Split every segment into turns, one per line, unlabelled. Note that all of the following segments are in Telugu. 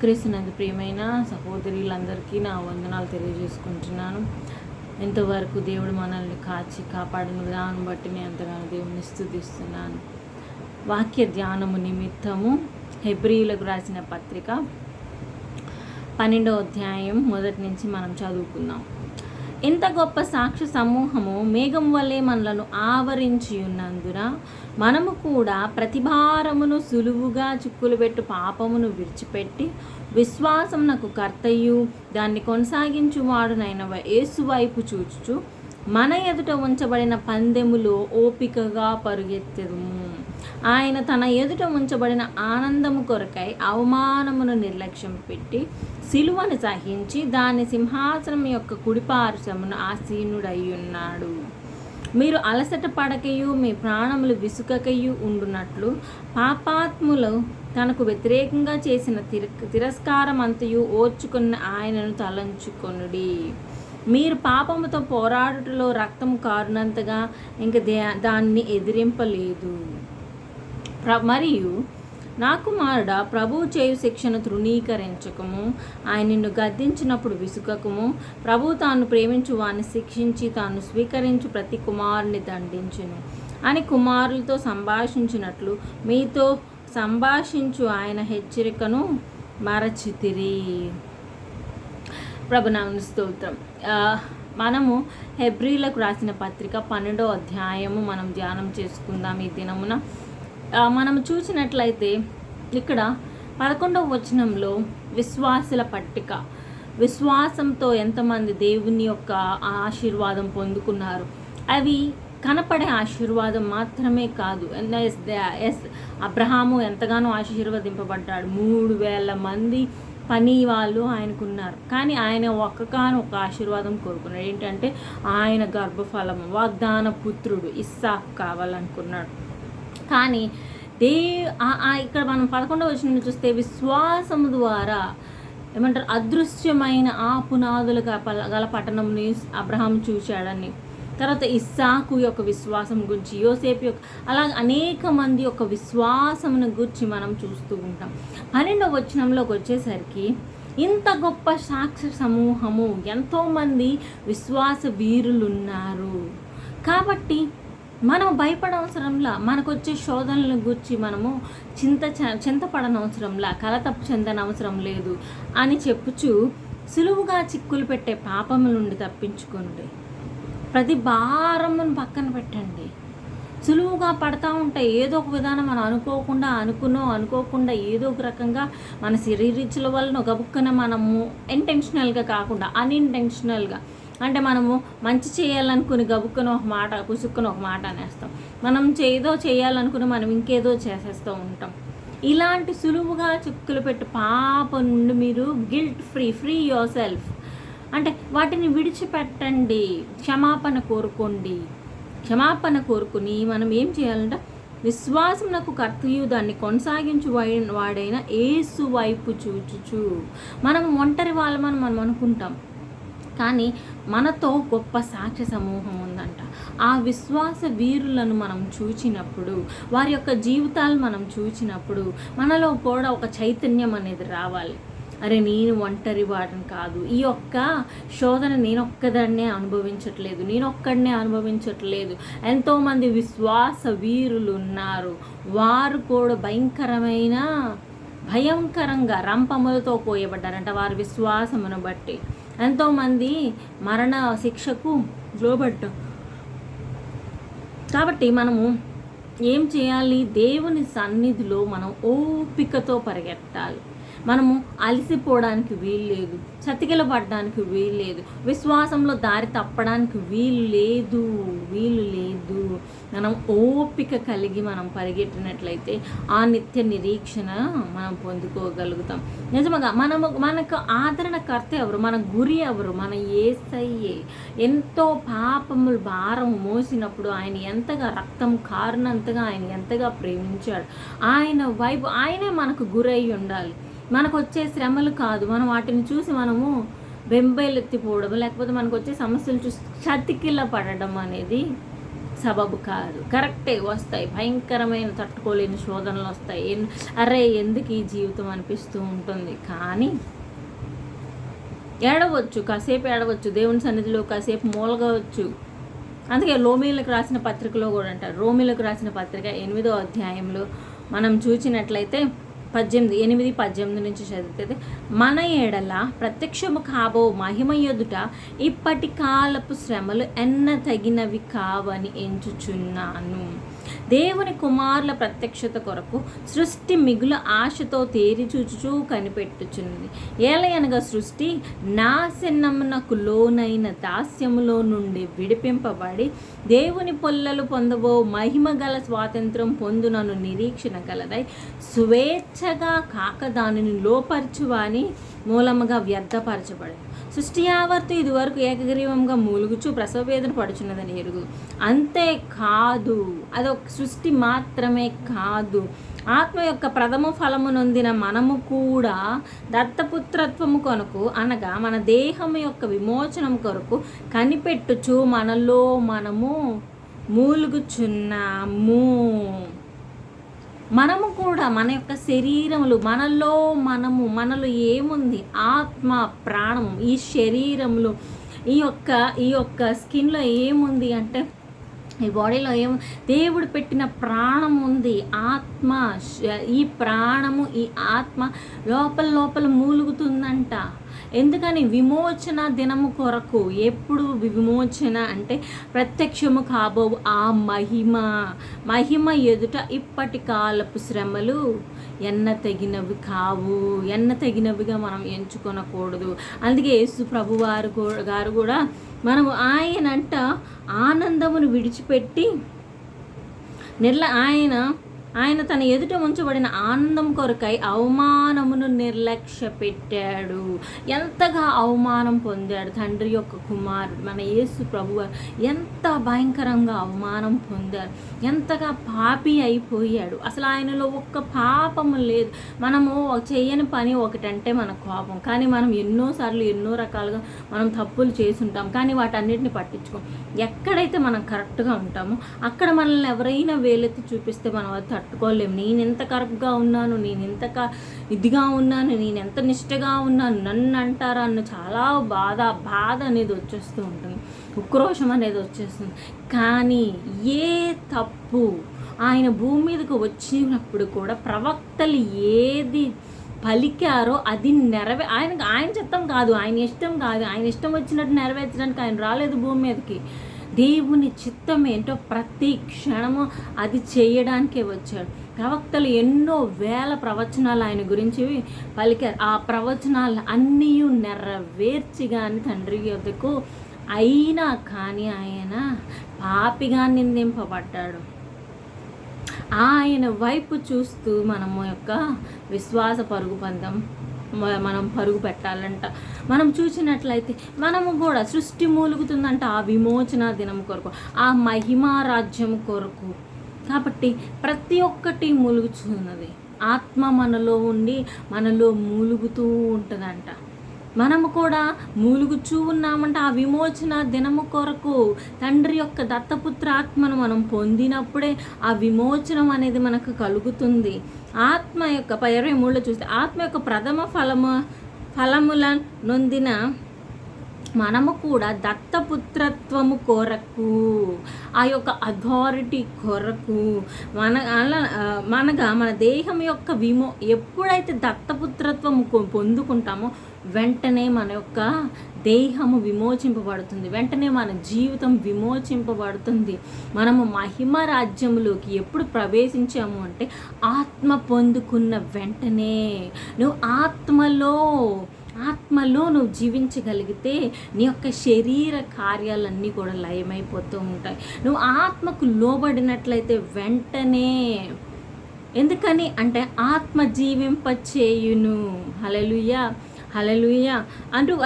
క్రీస్తునందు ప్రియమైన సహోదరులందరికీ నా వందనాలు తెలియజేసుకుంటున్నాను. ఇంతవరకు దేవుడు మనల్ని కాచి కాపాడిన విధానం బట్టి నేను ఎంతగానో దేవుని స్థుతిస్తున్నాను. వాక్య ధ్యానము నిమిత్తము హెబ్రియులకు రాసిన పత్రిక పన్నెండో అధ్యాయం మొదటి నుంచి మనం చదువుకుందాం. ఇంత గొప్ప సాక్షి సమూహము మేఘం వల్లే మనలను ఆవరించి ఉన్నందున మనము కూడా ప్రతిభారమును సులువుగా చిక్కులు పెట్టు పాపమును విడిచిపెట్టి విశ్వాసమునకు కర్తయు దాన్ని కొనసాగించువాడునైన యేసు వైపు చూచుచు మన ఎదుట ఉంచబడిన పందెములో ఓపికగా పరుగెత్తెదుము. ఆయన తన ఎదుట ఉంచబడిన ఆనందము కొరకై అవమానమును నిర్లక్ష్యం పెట్టి సిలువను సహించి దాని సింహాసనం యొక్క కుడిపార్శ్వమును ఆసీనుడై ఉన్నాడు మీరు అలసట పడకయు మీ ప్రాణములు విసుకకయు ఉండునట్లు పాపాత్ములు తనకు వ్యతిరేకంగా చేసిన తిర తిరస్కారం అంతయు ఓర్చుకున్న ఆయనను తలంచుకొనుడి. మీరు పాపముతో పోరాడుటలో రక్తం కారునంతగా ఇంక దే దాన్ని ఎదిరింపలేదు. ప్ర మరియు నా కుమారుడ ప్రభువు చేయు శిక్షను తృణీకరించకము. ఆయన నిన్ను గద్దించినప్పుడు విసుకకము ప్రభు తాను ప్రేమించు వారిని శిక్షించి తాను స్వీకరించు ప్రతి కుమారుని దండించును. అని కుమారులతో సంభాషించినట్లు మీతో సంభాషించు ఆయన హెచ్చరికను మరచితిరి. ప్రభునామ స్తోత్రం. మనము హెబ్రిలకు రాసిన పత్రిక పన్నెండో అధ్యాయము మనం ధ్యానం చేసుకుందాం ఈ దినమున. మనం చూసినట్లయితే ఇక్కడ పదకొండవ వచనంలో విశ్వాసుల పట్టిక. విశ్వాసంతో ఎంతమంది దేవుని యొక్క ఆశీర్వాదం పొందుకున్నారు? అవి కనపడే ఆశీర్వాదం మాత్రమే కాదు. ఎస్ ఎస్ అబ్రహాము ఎంతగానో ఆశీర్వదింపబడ్డాడు. మూడు వేల మంది పని వాళ్ళు ఆయనకున్నారు. కానీ ఆయన ఒక్కగాను ఒక ఆశీర్వాదం కోరుకున్నాడు. ఏంటంటే ఆయన గర్భఫలము వాగ్దాన పుత్రుడు ఇస్సాక్ కావాలనుకున్నాడు. కానీ దే ఆ- ఇక్కడ మనం పదకొండవ వచ్చిన చూస్తే విశ్వాసము ద్వారా ఏమంటారు అదృశ్యమైన ఆ పునాదులుగా గల పట్టణంని అబ్రహాం చూశాడని. తర్వాత ఇస్సాకు యొక్క విశ్వాసం గురించి యోసేపు యొక్క అలా అనేక మంది యొక్క విశ్వాసమును గురించి మనం చూస్తూ ఉంటాం. పన్నెండవ వచనంలోకి వచ్చేసరికి ఇంత గొప్ప సాక్షి సమూహము ఎంతోమంది విశ్వాస వీరులున్నారు. కాబట్టి మనం భయపడవసరంలా మనకు వచ్చే శోధనల గురించి మనము చింత చ- చింతపడనవసరంలా కలత చెందనవసరం లేదు అని చెప్పుచు సులువుగా చిక్కులు పెట్టే పాపముల నుండి తప్పించుకోండి. ప్రతి భారమును పక్కన పెట్టండి. సులువుగా పడతా ఉంటే ఏదో ఒక విధానం మనం అనుకోకుండా అనుకునో అనుకోకుండా ఏదో ఒక రకంగా మన శరీరీచుల వలన గబుక్కన మనము ఇంటెన్షనల్గా కాకుండా అన్ఇంటెన్షనల్గా అంటే మనము మంచి చేయాలనుకుని గబుక్కన ఒక మాట కుసుక్కుని ఒక మాట అనేస్తాం. మనం చేదో చేయాలనుకుని మనం ఇంకేదో చేసేస్తూ ఉంటాం. ఇలాంటి సులువుగా చిక్కులు పెట్టి పాప నుండి మీరు guilt free free yourself అంటే వాటిని విడిచిపెట్టండి. క్షమాపణ కోరుకోండి. క్షమాపణ కోరుకుని మనం ఏం చేయాలంటే విశ్వాసం నాకు కర్తయు దాన్ని కొనసాగించు వై- వాడైన ఏసు వైపు చూచుచు. మనం ఒంటరి వాళ్ళమని మనం అనుకుంటాం. కానీ మనతో గొప్ప సాక్ష్య సమూహం ఉందంట. ఆ విశ్వాస వీరులను మనం చూచినప్పుడు వారి యొక్క జీవితాలు మనం చూచినప్పుడు మనలో కూడా ఒక చైతన్యం అనేది రావాలి. అరే నేను ఒంటరి వాడిని కాదు. ఈ యొక్క శోధన నేను ఒక్కదాన్నే అనుభవించట్లేదు. నేను ఒక్కడనే అనుభవించట్లేదు. ఎంతోమంది విశ్వాస వీరులు ఉన్నారు. వారు కూడా భయంకరమైన భయంకరంగా రంపములతో పోయబడ్డారంట. వారి విశ్వాసమును బట్టి. ఎంతోమంది మరణ శిక్షకు లోబడ్డాం. కాబట్టి మనము ఏం చేయాలి? దేవుని సన్నిధిలో మనం ఓపికతో పరిగెత్తాలి. మనము అలసిపోవడానికి వీలు లేదు చతికిల పడడానికి వీలు లేదు విశ్వాసంలో దారి తప్పడానికి వీలు లేదు వీలు లేదు. మనం ఓపిక కలిగి మనం పరిగెట్టినట్లయితే ఆ నిత్య నిరీక్షణ మనం పొందుకోగలుగుతాం. నిజంగా మనము మనకు ఆదరణకర్త ఎవరు? మన గురి ఎవరు? మన ఏసయ్యే. ఎంతో పాపములు భారం మోసినప్పుడు ఆయన ఎంతగా రక్తం కారునంతగా ఆయన ఎంతగా ప్రేమించాడు. ఆయన వైపు ఆయనే మనకు గురై ఉండాలి. మనకు వచ్చే శ్రమలు కాదు. మనం వాటిని చూసి మనము బెంబేలెత్తిపోవడం లేకపోతే మనకు వచ్చే సమస్యలు చూసి చతికిల్ల పడడం అనేది సబబు కాదు. కరెక్టే వస్తాయి. భయంకరమైన తట్టుకోలేని శోధనలు వస్తాయి. అరే ఎందుకు ఈ జీవితం అనిపిస్తూ ఉంటుంది? కానీ ఏడవచ్చు కాసేపు ఏడవచ్చు దేవుని సన్నిధిలో కాసేపు మూలగవచ్చు. అందుకే రోమిలకు రాసిన పత్రికలో కూడా అంటారు. రోమిలకు రాసిన పత్రిక ఎనిమిదో అధ్యాయంలో మనం చూసినట్లయితే పద్దెనిమిది ఎనిమిది పద్దెనిమిది నుంచి చదివితే మన ఏడల ప్రత్యక్షము కాబో మహిమ ఎదుట ఇప్పటి కాలపు శ్రమలు ఎన్న తగినవి కావని ఎంచుచున్నాను. దేవుని కుమారుల ప్రత్యక్షత కొరకు సృష్టి మిగుల ఆశతో తేరి చూచుచూ కనిపెట్టుచున్నది. ఏలయనగా సృష్టి నాశనమునకు లోనైన దాస్యములో నుండి విడిపింపబడి దేవుని పొల్లలు పొందబో మహిమ గల స్వాతంత్రం పొందునను నిరీక్షణ గలదై స్వేచ్ఛగా కాక దానిని లోపరచువాని మూలముగా వ్యర్థపరచబడదు సృష్టి యావత్తు ఇదివరకు ఏకగ్రీవంగా మూలుగుచు ప్రసవ వేదన పడుచున్నదని ఎరుగు. అంతే కాదు అదొక సృష్టి మాత్రమే కాదు. ఆత్మ యొక్క ప్రథమ ఫలము నొందిన మనము కూడా దత్తపుత్రత్వము కొరకు అనగా మన దేహము యొక్క విమోచనం కొరకు కనిపెట్టుచు మనలో మనము మూలుగుచున్నాము. మనము కూడా మన యొక్క శరీరములు మనలో మనము మనలో ఏముంది? ఆత్మ ప్రాణం ఈ శరీరంలో ఈ యొక్క ఈ యొక్క స్కిన్లో ఏముంది అంటే ఈ బాడీలో ఏం దేవుడు పెట్టిన ప్రాణం ఉంది. ఆత్మ ఈ ప్రాణము ఈ ఆత్మ లోపల లోపల మూలుగుతుందంట. ఎందుకని విమోచన దినము కొరకు ఎప్పుడు విమోచన అంటే ప్రత్యక్షము కాబో ఆ మహిమ. మహిమ ఎదుట ఇప్పటి కాలపు శ్రమలు ఎన్న తగినవి కావు. ఎన్న తగినవిగా మనం ఎంచుకొనకూడదు. అందుకే యేసు ప్రభువారు గారు కూడా మనము ఆయనంట ఆనందమును విడిచిపెట్టి నిర్ల ఆయన ఆయన తన ఎదుట ఉంచబడిన ఆనందం కొరకై అవమానమును నిర్లక్ష్య పెట్టాడు ఎంతగా అవమానం పొందాడు తండ్రి యొక్క కుమారుడు మన యేసు ప్రభు ఎంత భయంకరంగా అవమానం పొందాడు ఎంతగా పాపి అయిపోయాడు. అసలు ఆయనలో ఒక్క పాపము లేదు. మనము చేయని పని ఒకటంటే మన కోపం. కానీ మనం ఎన్నోసార్లు ఎన్నో రకాలుగా మనం తప్పులు చేసుంటాం కానీ వాటన్నిటిని పట్టించుకోం. ఎక్కడైతే మనం కరెక్ట్గా ఉంటామో అక్కడ మనల్ని ఎవరైనా వేలెత్తి చూపిస్తే మనం తట్టుకోలేము నేను ఎంత కరప్గా ఉన్నాను నేను ఎంత క- ఇదిగా ఉన్నాను నేను ఎంత నిష్టగా ఉన్నాను నన్ను అంటారా అన్న చాలా బాధ బాధ అనేది వచ్చేస్తూ ఉంటుంది. ఉక్రోషం అనేది వచ్చేస్తుంది. కానీ ఏ తప్పు ఆయన భూమి మీదకు వచ్చినప్పుడు కూడా ప్రవక్తలు ఏది పలికారో అది నెరవే ఆయన ఆయన చిత్తం కాదు ఆయన ఇష్టం కాదు ఆయన ఇష్టం వచ్చినట్టు నెరవేర్చడానికి ఆయన రాలేదు భూమి మీదకి. దేవుని చిత్తం ఏంటో ప్రతి క్షణము అది చేయడానికే వచ్చాడు. ప్రవక్తలు ఎన్నో వేల ప్రవచనాలు ఆయన గురించి పలికారు. ఆ ప్రవచనాలు అన్నీ నెరవేర్చి కానీ తండ్రి యొద్దకు అయినా కానీ ఆయన పాపిగా నిందింపబడ్డాడు. ఆయన వైపు చూస్తూ మనము యొక్క విశ్వాస పరుగు పందం మనం పరుగు పెట్టాలంట. మనం చూసినట్లయితే మనము కూడా సృష్టి మూలుగుతుందంట ఆ విమోచన దినం కొరకు ఆ మహిమారాజ్యం కొరకు. కాబట్టి ప్రతి ఒక్కటి మూలుగుతున్నది. ఆత్మ మనలో ఉండి మనలో మూలుగుతూ ఉంటుందంట. మనము కూడా మూలుగుచూ ఉన్నామంటే ఆ విమోచన దినము కొరకు. తండ్రి యొక్క దత్తపుత్ర ఆత్మను మనం పొందినప్పుడే ఆ విమోచనం అనేది మనకు కలుగుతుంది. ఆత్మ యొక్క ఇరవై మూడులో చూస్తే ఆత్మ యొక్క ప్రథమ ఫలము ఫలముల నొందిన మనము కూడా దత్తపుత్రత్వము కొరకు ఆ యొక్క అథారిటీ కొరకు. మన అలా మనగా మన దేహం యొక్క విమో ఎప్పుడైతే దత్తపుత్రత్వము పొందుకుంటామో వెంటనే మన యొక్క దేహము విమోచింపబడుతుంది. వెంటనే మన జీవితం విమోచింపబడుతుంది. మనము మహిమ రాజ్యములోకి ఎప్పుడు ప్రవేశించాము అంటే ఆత్మ పొందుకున్న వెంటనే. నువ్వు ఆత్మలో ఆత్మలో నువ్వు జీవించగలిగితే నీ యొక్క శరీర కార్యాలన్నీ కూడా లయమైపోతూ ఉంటాయి. నువ్వు ఆత్మకు లోబడినట్లయితే వెంటనే. ఎందుకని? అంటే ఆత్మ జీవింపచేయును చేయును హలలుయ అంటూ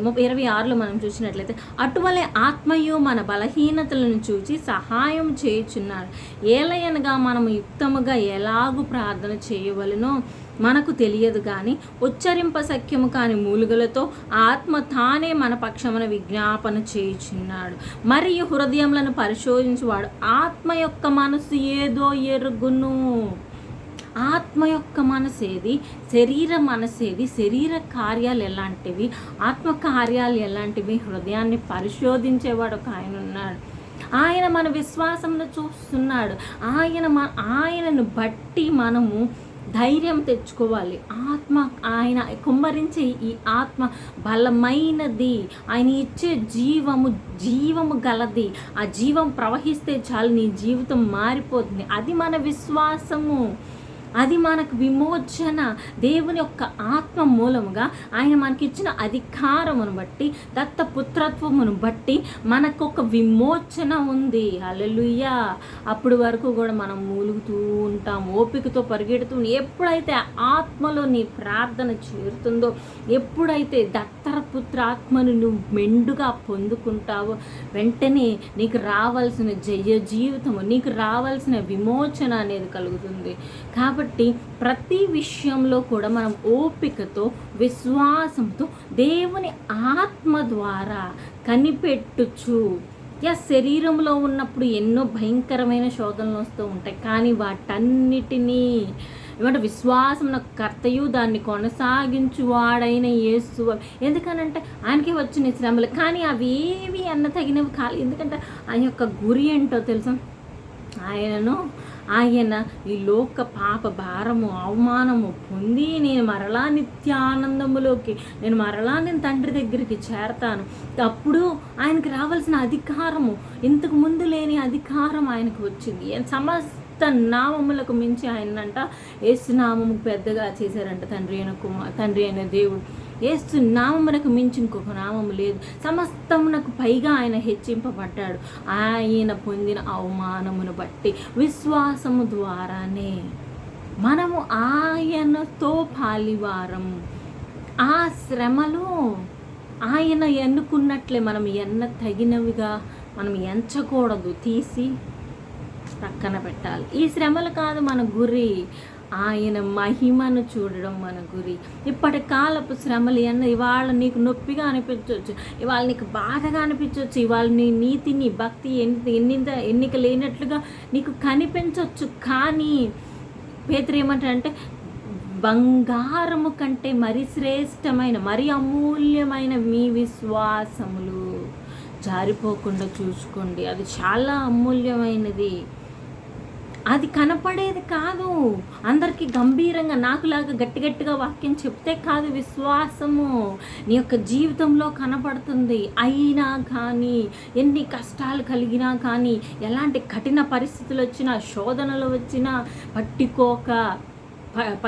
ముప్పై ఇరవై ఆరులో మనం చూసినట్లయితే అటువలే ఆత్మయు మన బలహీనతలను చూచి సహాయం చేయుచున్నాడు ఏలయనగా మనము యుక్తముగా ఎలాగు ప్రార్థన చేయవలనో మనకు తెలియదు కానీ ఉచ్చరింప సఖ్యము కాని మూలుగలతో ఆత్మ తానే మన పక్షమున విజ్ఞాపన చేయుచున్నాడు. మరియు హృదయములను పరిశోధించువాడు ఆత్మ యొక్క మనసు ఏదో ఎరుగును. ఆత్మ యొక్క మనసేది శరీర మనసేది శరీర కార్యాలు ఎలాంటివి ఆత్మ కార్యాలు ఎలాంటివి హృదయాన్ని పరిశోధించేవాడు ఒక ఆయన ఉన్నాడు. ఆయన మన విశ్వాసంలో చూస్తున్నాడు. ఆయన మన ఆయనను బట్టి మనము ధైర్యం తెచ్చుకోవాలి. ఆత్మ ఆయన కుమ్మరించే ఈ ఆత్మ బలమైనది. ఆయన ఇచ్చే జీవము జీవము గలది. ఆ జీవం ప్రవహిస్తే చాలు నీ జీవితం మారిపోతుంది. అది మన విశ్వాసము. అది మనకు విమోచన దేవుని యొక్క ఆత్మ మూలముగా ఆయన మనకిచ్చిన అధికారమును బట్టి దత్తపుత్రత్వమును బట్టి మనకు ఒక విమోచన ఉంది. అలలుయ్య అప్పుడు వరకు కూడా మనం మూలుగుతూ ఉంటాం ఓపికతో పరిగెడుతూ ఎప్పుడైతే ఆత్మలో నీ ప్రార్థన చేరుతుందో ఎప్పుడైతే దత్తరపుత్ర ఆత్మను నువ్వు మెండుగా పొందుకుంటావో వెంటనే నీకు రావాల్సిన జయ జీవితము నీకు రావాల్సిన విమోచన అనేది కలుగుతుంది. కాబట్టి కాబట్టి ప్రతి విషయంలో కూడా మనం ఓపికతో విశ్వాసంతో దేవుని ఆత్మ ద్వారా కనిపెట్టుచు. యా శరీరంలో ఉన్నప్పుడు ఎన్నో భయంకరమైన శోధనలు వస్తూ ఉంటాయి. కానీ వాటన్నిటినీ ఏమంటే విశ్వాసం నాకు కర్తయు దాన్ని కొనసాగించువాడైన యేసు ఎందుకనంటే ఆయనకి వచ్చిన శ్రమలు. కానీ అవి ఏవి అన్న తగినవి కాదు ఎందుకంటే ఆయన యొక్క గురి ఏంటో తెలుసా? ఆయనను ఆయన ఈ లోక పాప భారము అవమానము పొంది నేను మరలా నిత్యానందములోకి నేను మరలా నేను తండ్రి దగ్గరికి చేరతాను. అప్పుడు ఆయనకి రావాల్సిన అధికారము ఇంతకు ముందు లేని అధికారం ఆయనకు వచ్చింది. సమస్త నామములకు మించి ఆయనంట ఏసునామము పెద్దగా చేశారంట తండ్రి అయిన కుమార్ తండ్రి అయిన దేవుడు. ఏసు నామమునకు మించి ఇంకొక నామము లేదు. సమస్తమునకు పైగా ఆయన హెచ్చింపబడ్డాడు. ఆయన పొందిన అవమానమును బట్టి విశ్వాసము ద్వారానే మనము ఆయనతో పాలివారం. ఆ శ్రమలో ఆయన ఎన్నుకున్నట్లే మనం ఎన్న తగినవిగా మనం ఎంచకూడదు. తీసి పక్కన పెట్టాలి. ఈ శ్రమలు కాదు మన గురి. ఆయన మహిమను చూడడం మన గురి. ఇప్పటి కాలపు శ్రమలు అన్న ఇవాళ నీకు నొప్పిగా అనిపించవచ్చు ఇవాళ నీకు బాధగా అనిపించవచ్చు ఇవాళ నీ నీతిని భక్తి ఎన్ని ఎన్నింత ఎన్నిక లేనట్లుగా నీకు కనిపించవచ్చు కానీ పేదరు ఏమంటారంటే బంగారము కంటే మరి శ్రేష్టమైన మరి అమూల్యమైన మీ విశ్వాసములు జారిపోకుండా చూసుకోండి. అది చాలా అమూల్యమైనది. అది కనపడేది కాదు. అందరికీ గంభీరంగా నాకులాగా గట్టి గట్టిగా వాక్యం చెప్తే కాదు విశ్వాసము. నీ యొక్క జీవితంలో కనపడుతుంది. అయినా కానీ ఎన్ని కష్టాలు కలిగినా కానీ ఎలాంటి కఠిన పరిస్థితులు వచ్చినా శోధనలు వచ్చినా పట్టుకోక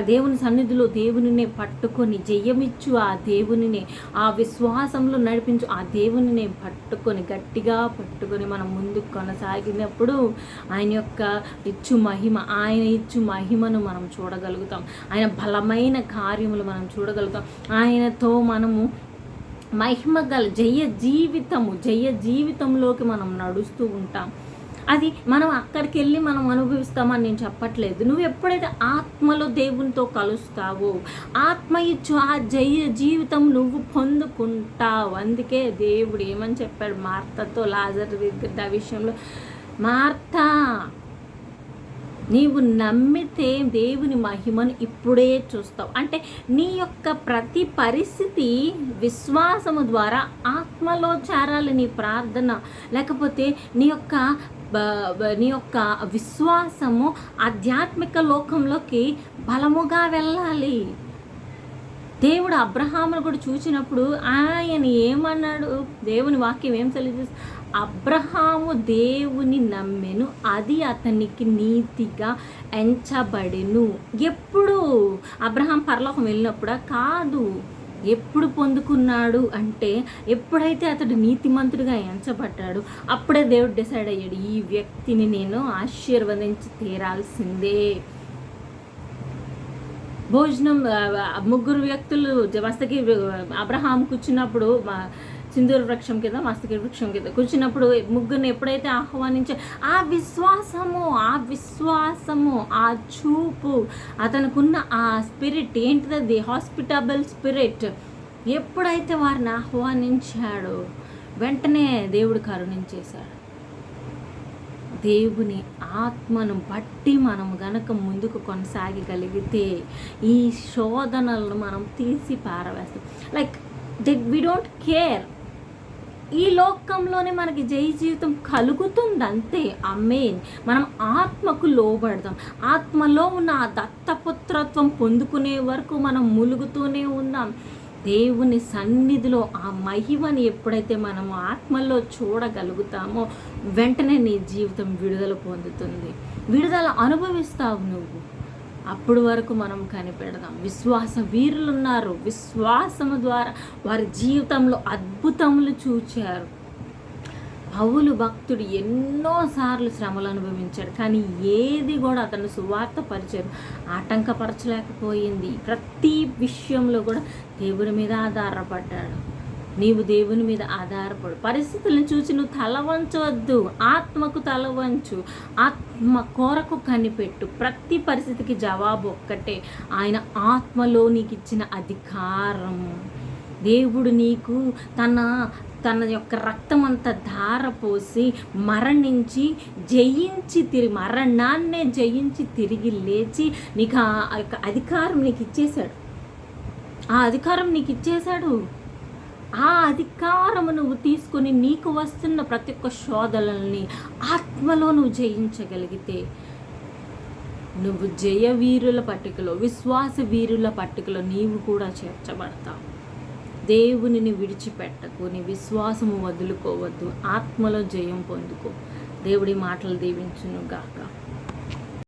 దేవుని సన్నిధిలో దేవునినే పట్టుకొని జయమిచ్చు ఆ దేవునినే ఆ విశ్వాసంలో నడిపించు ఆ దేవునినే పట్టుకొని గట్టిగా పట్టుకొని మనం ముందుకు కొనసాగినప్పుడు ఆయన యొక్క ఇచ్చు మహిమ ఆయన ఇచ్చు మహిమను మనం చూడగలుగుతాం. ఆయన బలమైన కార్యములు మనం చూడగలుగుతాం. ఆయనతో మనము మహిమ గల జయ జీవితము జయ జీవితంలోకి మనం నడుస్తూ ఉంటాం. అది మనం అక్కడికి వెళ్ళి మనం అనుభవిస్తామని నేను చెప్పట్లేదు. నువ్వు ఎప్పుడైతే ఆత్మలో దేవునితో కలుస్తావో ఆత్మ ఇచ్చు ఆ జయ జీవితం నువ్వు పొందుకుంటావు. అందుకే దేవుడు ఏమని చెప్పాడు మార్తతో లాజర్ దగ్గర విషయంలో? మార్త నీవు నమ్మితే దేవుని మహిమను ఇప్పుడే చూస్తావు. అంటే నీ యొక్క ప్రతి పరిస్థితి విశ్వాసము ద్వారా ఆత్మలో చేరాలి నీ ప్రార్థన లేకపోతే నీ యొక్క నీ యొక్క విశ్వాసము ఆధ్యాత్మిక లోకంలోకి బలముగా వెళ్ళాలి. దేవుడు అబ్రహామును కూడా చూసినప్పుడు ఆయన ఏమన్నాడు? దేవుని వాక్యం ఏం తెలియజేస్తుంది అబ్రహాము దేవుని నమ్మెను అది అతనికి నీతిగా ఎంచబడెను. ఎప్పుడు? అబ్రహాం పరలోకం వెళ్ళినప్పుడా? కాదు. ఎప్పుడు పొందుకున్నాడు అంటే ఎప్పుడైతే అతడు నీతిమంతుడిగా ఎంచబడ్డాడు అప్పుడే దేవుడు డిసైడ్ అయ్యాడు ఈ వ్యక్తిని నేను ఆశీర్వదించి తీరాల్సిందే. భోజనం ముగ్గురు వ్యక్తులు వస్తకి అబ్రహాం కూర్చున్నప్పుడు సింధూర వృక్షం కింద మస్తకి వృక్షం కింద కూర్చున్నప్పుడు ముగ్గురిని ఎప్పుడైతే ఆహ్వానించే ఆ విశ్వాసము ఆ విశ్వాసము ఆ చూపు అతనుకున్న ఆ స్పిరిట్ ఏంటిది హాస్పిటబుల్ స్పిరిట్. ఎప్పుడైతే వారిని ఆహ్వానించాడో వెంటనే దేవుడు కరుణించేశాడు. దేవుని ఆత్మను బట్టి మనం గనక ముందుకు కొనసాగగలిగితే ఈ శోధనలను మనం తీసి పారవేస్తాం. Like the we don't care ఈ లోకంలోనే మనకి జై జీవితం కలుగుతుంది అంతే అమ్మేన్ మనం ఆత్మకు లోబడదాం. ఆత్మలో ఉన్న ఆ దత్తపుత్రత్వం పొందుకునే వరకు మనం ములుగుతూనే ఉన్నాం. దేవుని సన్నిధిలో ఆ మహిమని ఎప్పుడైతే మనం ఆత్మలో చూడగలుగుతామో వెంటనే నీ జీవితం విడుదల పొందుతుంది. విడుదల అనుభవిస్తావు నువ్వు. అప్పుడు వరకు మనం కనిపెడదాం. విశ్వాస వీరులు ఉన్నారు విశ్వాసము ద్వారా వారి జీవితంలో అద్భుతములు చూచారు. పౌలు భక్తుడు ఎన్నోసార్లు శ్రమలు అనుభవించాడు. కానీ ఏది కూడా అతను సువార్త పరిచయం ఆటంకపరచలేకపోయింది. ప్రతి విషయంలో కూడా దేవుని మీద ఆధారపడ్డాడు. నీవు దేవుని మీద ఆధారపడు. పరిస్థితులను చూసి నువ్వు తల వంచవద్దు ఆత్మకు తల వంచు. ఆత్మ కోరకు కనిపెట్టు. ప్రతి పరిస్థితికి జవాబు ఒక్కటే. ఆయన ఆత్మలో నీకు ఇచ్చిన అధికారం దేవుడు నీకు తన తన యొక్క రక్తం అంతా ధారపోసి మరణించి జయించి తిరిగి మరణాన్నే జయించి తిరిగి లేచి నీకు ఆ యొక్క అధికారం నీకు ఇచ్చేశాడు ఆ అధికారం నీకు ఇచ్చేశాడు ఆ అధికారము నువ్వు తీసుకొని నీకు వస్తున్న ప్రతి ఒక్క శోధనల్ని ఆత్మలో నువ్వు జయించగలిగితే నువ్వు జయ వీరుల పట్టికలో విశ్వాస వీరుల పట్టికలో నీవు కూడా చేర్చబడతావు. దేవునిని విడిచిపెట్టకు నీ విశ్వాసము వదులుకోవద్దు ఆత్మలో జయం పొందుకో. దేవుడి మాటలు దీవించును గాక